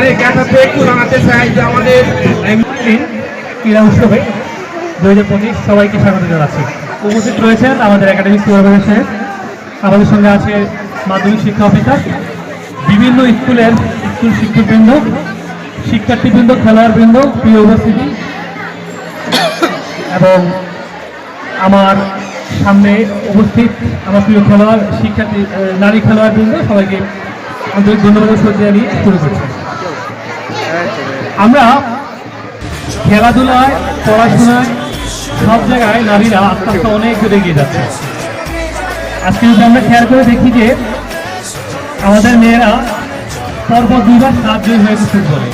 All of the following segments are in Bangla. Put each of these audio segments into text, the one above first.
স্যারের ক্যাটাতে একটু জানাতে চাই যে আমাদের ক্রীড়া উৎসবে দু হাজার পঁচিশ সবাইকে স্বাগত জানাচ্ছি। উপস্থিত রয়েছেন আমাদের একাডেমিক সুপারভাইজার সাহেব আমাদের সঙ্গে আছে মাধ্যমিক শিক্ষা অফিসার, বিভিন্ন স্কুলের স্কুল শিক্ষকবৃন্দ, শিক্ষার্থীবৃন্দ, খেলোয়াড়বৃন্দ, প্রিয় উপস্থিতি, এবং আমার সামনে উপস্থিত আমার প্রিয় খেলোয়াড়, শিক্ষার্থী নারী খেলোয়াড়বৃন্দ, সবাইকে আন্তরিক ধন্যবাদ শ্রদ্ধা জানিয়ে শুরু করছি। আমরা খেলাধুলায়, পড়াশোনায় সব জায়গায় নারীরা আস্তে আস্তে অনেক দূরে এগিয়ে যাচ্ছে। আজকে যদি আমরা খেয়াল করে দেখি যে আমাদের মেয়েরা পরপর দুইবার সাহায্য হয়েছে ফুটবলে।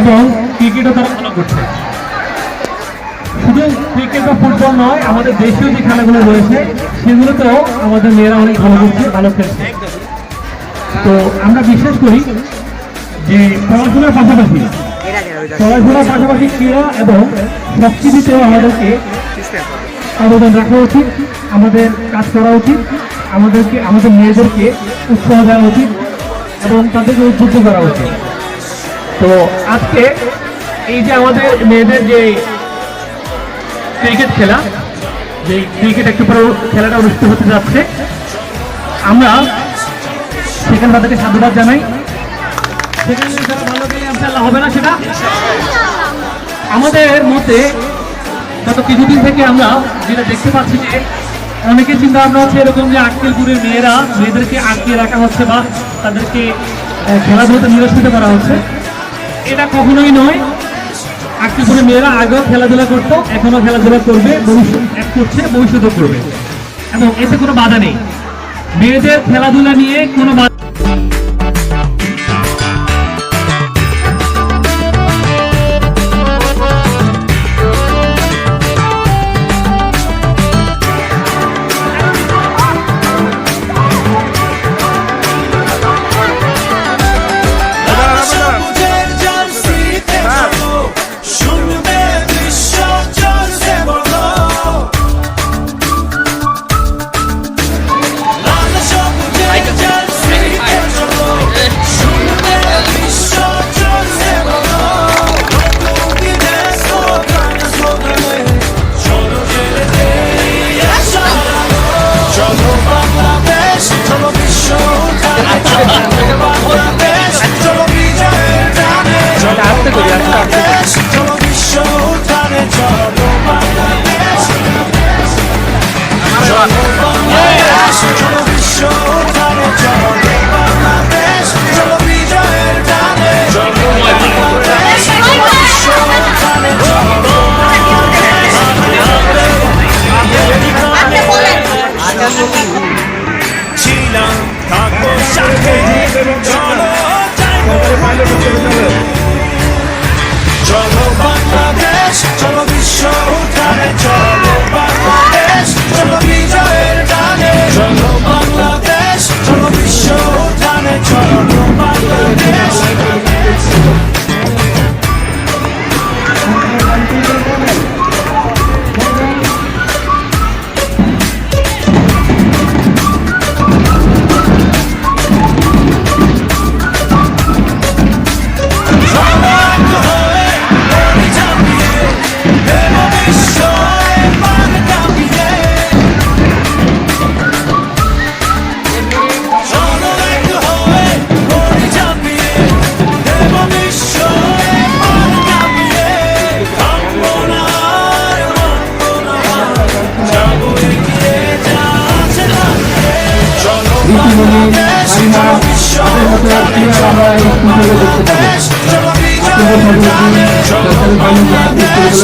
এবং ক্রিকেটও তারা ভালো করছে। শুধু ক্রিকেট বা ফুটবল নয়, আমাদের দেশীয় যে খেলাগুলো রয়েছে, সেগুলোতেও আমাদের মেয়েরা অনেক ভালো করছে, ভালো খেলছে। তো আমরা বিশ্বাস করি যে পড়াশোনার পাশাপাশি পড়াশোনার পাশাপাশি ক্রীড়া এবং সংস্কৃতিতেও আমাদেরকে অবদান রাখা উচিত আমাদের কাজ করা উচিত আমাদেরকে আমাদের মেয়েদেরকে উৎসাহ দেওয়া উচিত এবং তাদেরকে উদ্বুদ্ধ করা উচিত। তো আজকে এই যে আমাদের মেয়েদের যে ক্রিকেট খেলা যে ক্রিকেট একটু পরে খেলাটা অনুষ্ঠিত হতে যাচ্ছে আমরা সেখানে তাদেরকে সাধুবাদ জানাই। আমাদের মতে গত কিছুদিন থেকে আমরা যেটা দেখতে পাচ্ছি যে অনেকে চিন্তা ভাবনা হচ্ছে এরকম যে আক্কেলপুরের মেয়েরা মেয়েদেরকে আটকে রাখা হচ্ছে বা তাদেরকে খেলাধুলাতে নিরস্তিত করা হচ্ছে। এটা কখনোই নয়। আক্কেলপুরের মেয়েরা আগেও খেলাধুলা করতো এখনও খেলাধুলা করবে, ভবিষ্যৎ করছে ভবিষ্যতেও করবে। এবং এতে কোনো বাধা নেই। মেয়েদের খেলাধুলা নিয়ে কোনো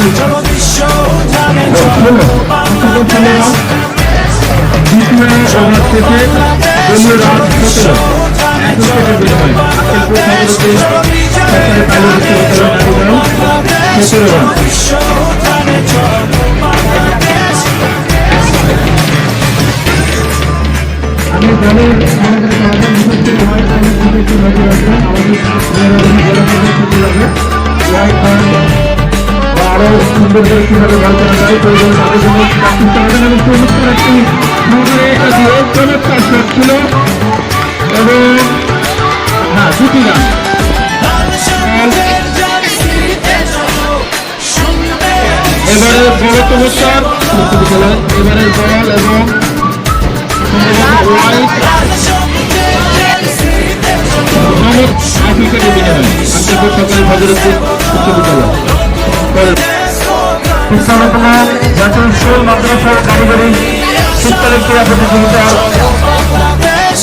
চলো বিশ্ব উঠানে চলো বাংলাদেশ আমি দলের আমাদের সমাধান উপস্থিত হয় করাবেন এবং হ্যাঁ দুটি এবারে বড় পুরস্কার এবারে বল এবং আফ্রিকার বিনিময় উচ্চ বিদ্যালয় পরের বিশ্ববিদ্যালয় জাতীয় স্কুল মাদ্রাসা কারিগরি শীতকালীন ক্রীড়া প্রতিযোগিতা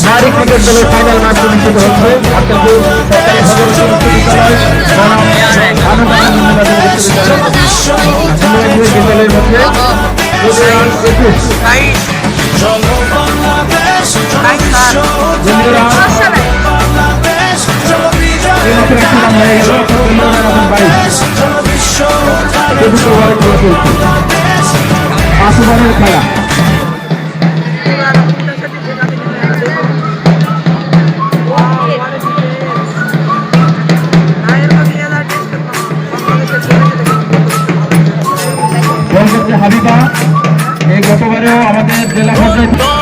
নারী ক্রিকেট দলের ফাইনাল ম্যাচ অনুষ্ঠিত হচ্ছে হয়ে ওভারে খেলা হাবিবা এই গতবারেও আমাদের জেলা পর্যায়ে